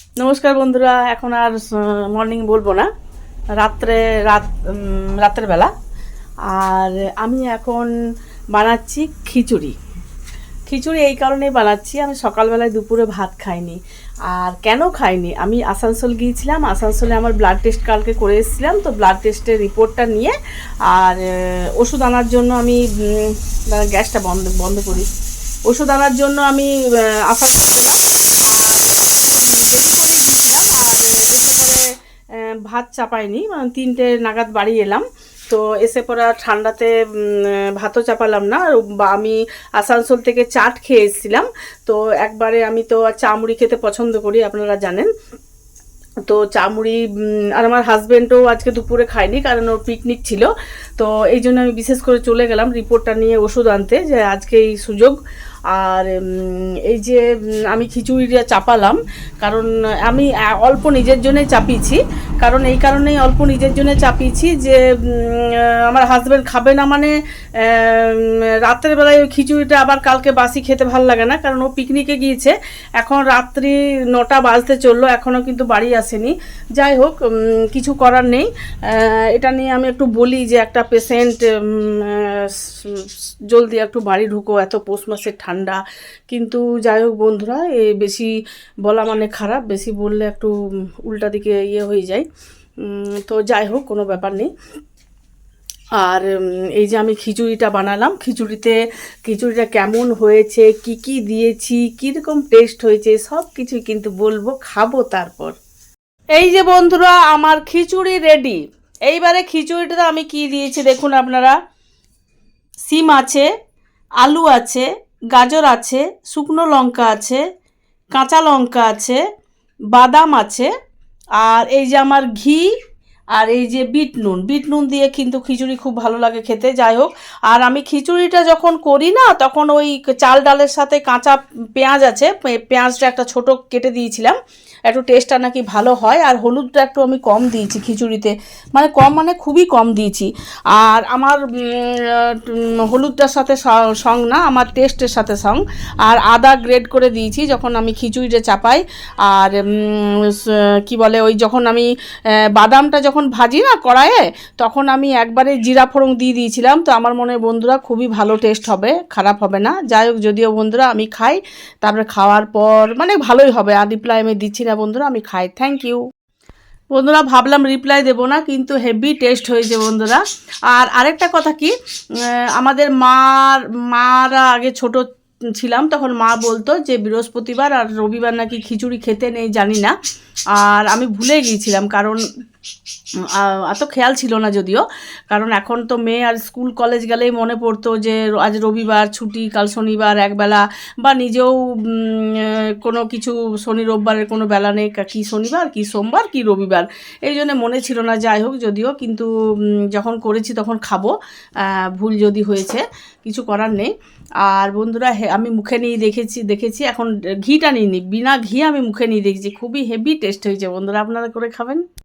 নমস্কার বন্ধুরা এখন আর মর্নিং বলব না। রাত্রে রাত উম, রাতের বেলা। আর আমি এখন বানাচ্ছি খিচুড়ি। খিচুড়ি এই কারণেই বানাচ্ছি আমি সকালবেলায় দুপুরে ভাত খাইনি। আর কেন খাইনি? আমি আসানসোল গিয়েছিলাম আসানসোলে আমার ব্লাড টেস্ট কালকে করে এসেছিলাম তো ব্লাড টেস্টের রিপোর্টটা নিয়ে আর ওষুধ আনার জন্য আমি গ্যাসটা বন্ধ বন্ধ করি। ওষুধ আনার জন্য আমি আসানসোল গেলাম আর দেরি করে গিয়েছিলাম আর এসে পরে আহ, ভাত চাপাইনি মানে তিনটে নাগাদ বাড়ি এলাম। তো এসে পরে ঠান্ডাতে ভাতও চাপালাম না। আমি আসানসোল থেকে চাট খেয়ে এসেছিলাম। তো একবারে আমি তো চা মুড়ি খেতে পছন্দ করি, আপনারা জানেন। তো চামড়ি আর আমার হাজবেন্ডও আজকে দুপুরে খায়নি, কারণ ওর পিকনিক ছিল। তো এই জন্য আমি বিশেষ করে চলে গেলাম রিপোর্টটা নিয়ে ওষুধ আনতে, যে আজকে এই সুযোগ। আর এই যে আমি খিচুড়িটা চাপালাম কারণ আমি অল্প নিজের জন্যই চাপিয়েছি কারণ এই কারণেই অল্প নিজের জন্য চাপিয়েছি যে আমার হাজব্যান্ড খাবে না মানে আহ, রাতের বেলায় ওই খিচুড়িটা আবার কালকে বাসি খেতে ভালো লাগে না কারণ ও পিকনিকে গিয়েছে এখন রাত্রি নটা বাজতে চলল এখনও কিন্তু বাড়ি আসেনি। যাই হোক কিছু করার নেই এটা নিয়ে আমি একটু বলি যে একটা পেশেন্ট জলদি একটু বাড়ি ঢুকো এত পৌষ মাসের ঠান্ডা কিন্তু যাই হোক বন্ধুরা, এ বেশি বলা মানে খারাপ, বেশি বললে একটু উল্টা দিকে ইয়ে হয়ে যায়। তো যাই হোক কোনো ব্যাপার নেই। আর এই যে আমি খিচুড়িটা বানালাম, খিচুড়িতে খিচুড়িটা কেমন হয়েছে, কি কি দিয়েছি, কীরকম টেস্ট হয়েছে, সব কিছুই কিন্তু বলব, খাব তারপর। এই যে বন্ধুরা, আমার খিচুড়ি রেডি এইবারে খিচুড়িটাতে আমি কি দিয়েছি দেখুন আপনারা। সিম আছে, আলু আছে গাজর আছে, শুকনো লঙ্কা আছে, কাঁচা লঙ্কা আছে, বাদাম আছে, আর এই যে আমার ঘি আর এই যে বিট নুন বিট নুন দিয়ে কিন্তু খিচুড়ি খুব ভালো লাগে খেতে, যাই হোক। আর আমি খিচুড়িটা যখন করি না, তখন ওই চাল ডালের সাথে কাঁচা পেঁয়াজ আছে পেঁয়াজটা একটা ছোট কেটে দিয়েছিলাম, একটু টেস্টটা নাকি ভালো হয়, আর হলুদটা একটু আমি কম দিয়েছি খিচুড়িতে মানে কম মানে খুবই কম দিয়েছি। আর আমার হলুদটার সাথে সং না, আমার টেস্টের সাথে সং, আর আদা গ্রেড করে দিয়েছি যখন আমি খিচুড়িটা চাপাই, আর কি বলে ওই যখন আমি বাদামটা যখন ভাজি না কড়াইয়ে, তখন আমি একবারে জিরা ফোড়ন দিয়ে দিয়েছিলাম। তো আমার মনে বন্ধুরা খুবই ভালো টেস্ট হবে, খারাপ হবে না। যাই হোক, যদিও বন্ধুরা আমি খাই, তারপরে খাওয়ার পর মানে ভালোই হবে। আর রিপ্লাই আমি দিচ্ছি না বন্ধুরা, আমি খাই। থ্যাংক ইউ বন্ধুরা ভাবলাম রিপ্লাই দেবো না, কিন্তু হেভি টেস্ট হয়েছে বন্ধুরা। আর আরেকটা কথা কি আমাদের মার, মারা আগে ছোট ছিলাম, তখন মা বলতো যে বৃহস্পতিবার আর রবিবার নাকি খিচুড়ি খেতে নেই, জানি না। আর আমি ভুলে গিয়েছিলাম, কারণ এত খেয়াল ছিল না যদিও। কারণ এখন তো মেয়ে আর স্কুল, কলেজ গেলেই মনে পড়তো যে আজ রবিবার, ছুটি, কাল শনিবার একবেলা বা নিজেও কোনো কিছু শনি, রোববারের কোনো বেলা নেই, কা- শনিবার, কি সোমবার, কি রবিবার। এই জন্য মনে ছিল না, যাই হোক যদিও, কিন্তু যখন করেছি তখন খাব ভুল যদি হয়েছে, কিছু করার নেই। আর বন্ধুরা আমি মুখে নিয়ে দেখেছি দেখেছি, এখন ঘিটা নিইনি, বিনা ঘি আমি মুখে নিয়ে দেখেছি, খুবই হেভি টেস্ট হয়েছে বন্ধুরা, আপনারা করে খাবেন?